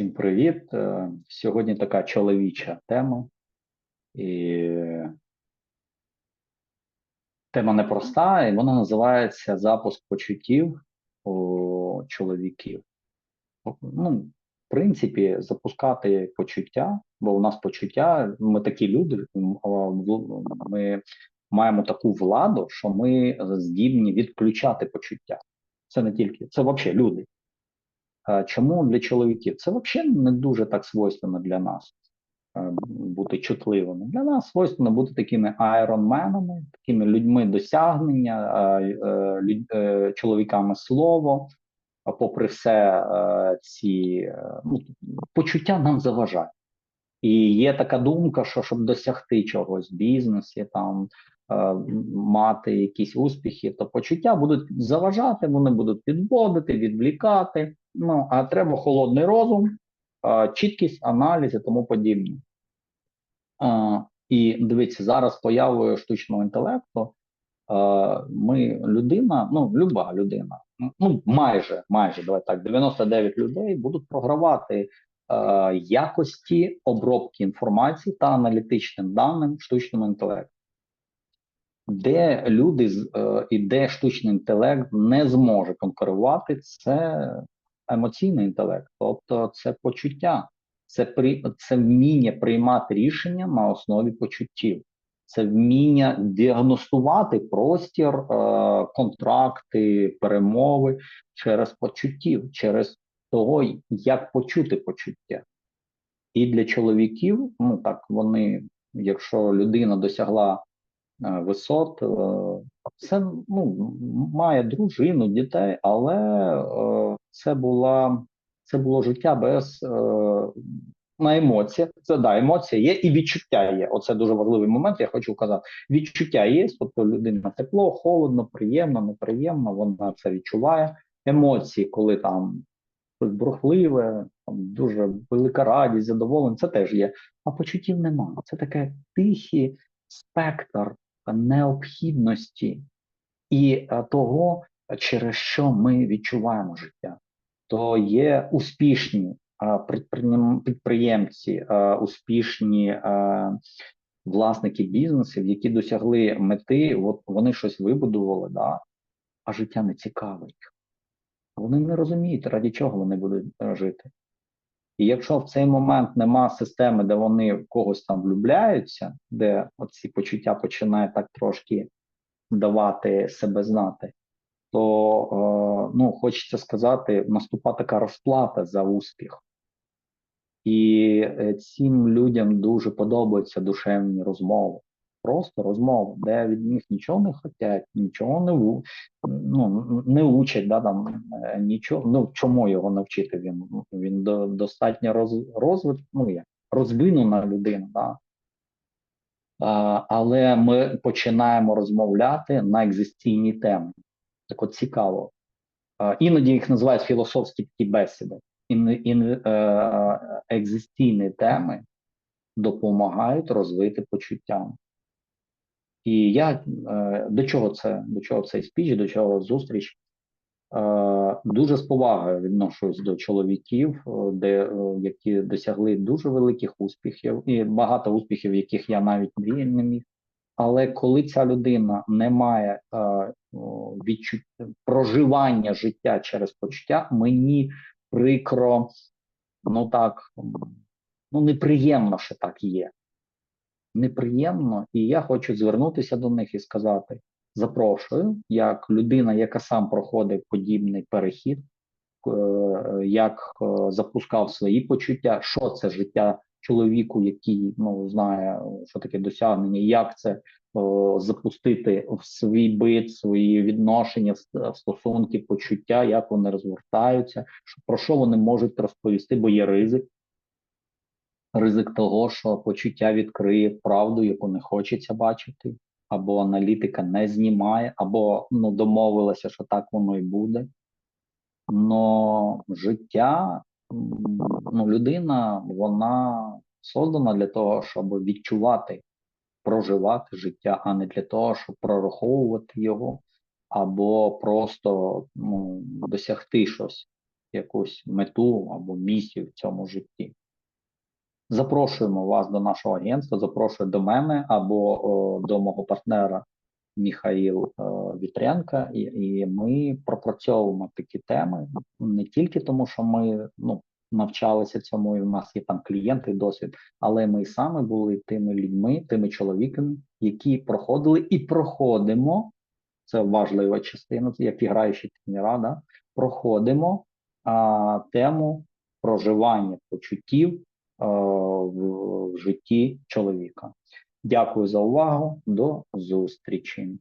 Всім привіт. Е, Сьогодні така чоловіча тема. І тема непроста, і вона називається Запуск почуттів у чоловіків. Ну, в принципі, запускати почуття, бо у нас почуття, ми такі люди, ми маємо таку владу, що ми здібні відключати почуття. Це не тільки, це взагалі люди. А Чому для чоловіків? Це взагалі не дуже так свойственно для нас е, бути чутливими. Для нас свойственно бути такими айронменами, такими людьми досягнення, е, е, е, чоловіками слово. Попри все, е, ці е, ну, почуття нам заважають. І є така думка, що щоб досягти чогось в бізнесі, там е, мати якісь успіхи, то почуття будуть заважати, вони будуть підводити, відвлікати. Ну а треба холодний розум, чіткість, аналіз і тому подібне. І дивіться, зараз появою штучного інтелекту. Ми людина, ну люба людина, ну майже, майже давай так, 99 людей будуть програвати якості обробки інформації та аналітичним даним штучному інтелекту. Де люди е, і де штучний інтелект не зможе конкурувати, це емоційний інтелект, тобто це почуття, це при це вміння приймати рішення на основі почуттів, це вміння діагностувати простір, е, контракти, перемови через почуттів, через того, як почути почуття. І для чоловіків, ну так вони, якщо людина досягла висот, е, це ну, має дружину, дітей, але е, це була це було життя без е, на емоціях. Це да, емоція є і відчуття є. Оце дуже важливий момент. Я хочу казати. Відчуття є, тобто людина тепло, холодно, приємно, неприємно. Вона це відчуває. Емоції, коли там щось бурхливе, там дуже велика радість, задоволення, це теж є. А почуттів немає. Це таке тихий спектр необхідності і е, того, через що ми відчуваємо життя. То є успішні е, підприємці, е, успішні власники бізнесів, які досягли мети, от вони щось вибудували, да, а життя не цікавить. Вони не розуміють, раді чого вони будуть жити. І якщо в цей момент нема системи, де вони в когось там влюбляються, де оці почуття починають так трошки давати себе знати, то е, ну, хочеться сказати, наступа така розплата за успіх. І е, цим людям дуже подобаються душевні розмови. Просто розмови, де від них нічого не хочуть, нічого не у- ну, не учать, да, там, е, нічого. Ну, чому його навчити? Він, він до, достатньо роз, розвит, ну, як, розвинена людина. Да? А, але ми починаємо розмовляти на екзистенційні теми. Так от цікаво. А, іноді їх називають філософські такі бесіди. Ін, ін, е, екзистенційні теми допомагають розвити почуття. І я е, до чого це, до чого цей спіч, до чого зустріч? Е, дуже з повагою відношусь до чоловіків, е, де, які досягли дуже великих успіхів, і багато успіхів, яких я навіть мріяти не міг. Але коли ця людина не має відчуття проживання життя через почуття, мені прикро, ну так, ну неприємно, що так є. Неприємно, і я хочу звернутися до них і сказати: запрошую, як людина, яка сам проходить подібний перехід, е, як е, запускав свої почуття, що це життя чоловіку, який ну знає, що таке досягнення, як це запустити в свій бит, свої відношення, стосунки, почуття, як вони розгортаються, про що вони можуть розповісти, бо є ризик. Ризик того, що почуття відкриє правду, яку не хочеться бачити, або аналітика не знімає, або ну, домовилася, що так воно і буде. Но життя, ну, людина, вона создана для того, щоб відчувати, проживати життя, а не для того, щоб прораховувати його, або просто ну, досягти щось. якусь мету або місію в цьому житті. Запрошуємо вас до нашого агентства, запрошую до мене або о, до мого партнера Міхаїл Вітренка, і, і ми пропрацьовуємо такі теми не тільки тому, що ми ну, навчалися цьому, і в нас є там клієнти, досвід, але ми саме були тими людьми, тими чоловіками, які проходили і проходимо. Це важлива частина, як і граючі тренера, да, проходимо а, тему проживання почуттів в житті чоловіка. Дякую за увагу. До зустрічі.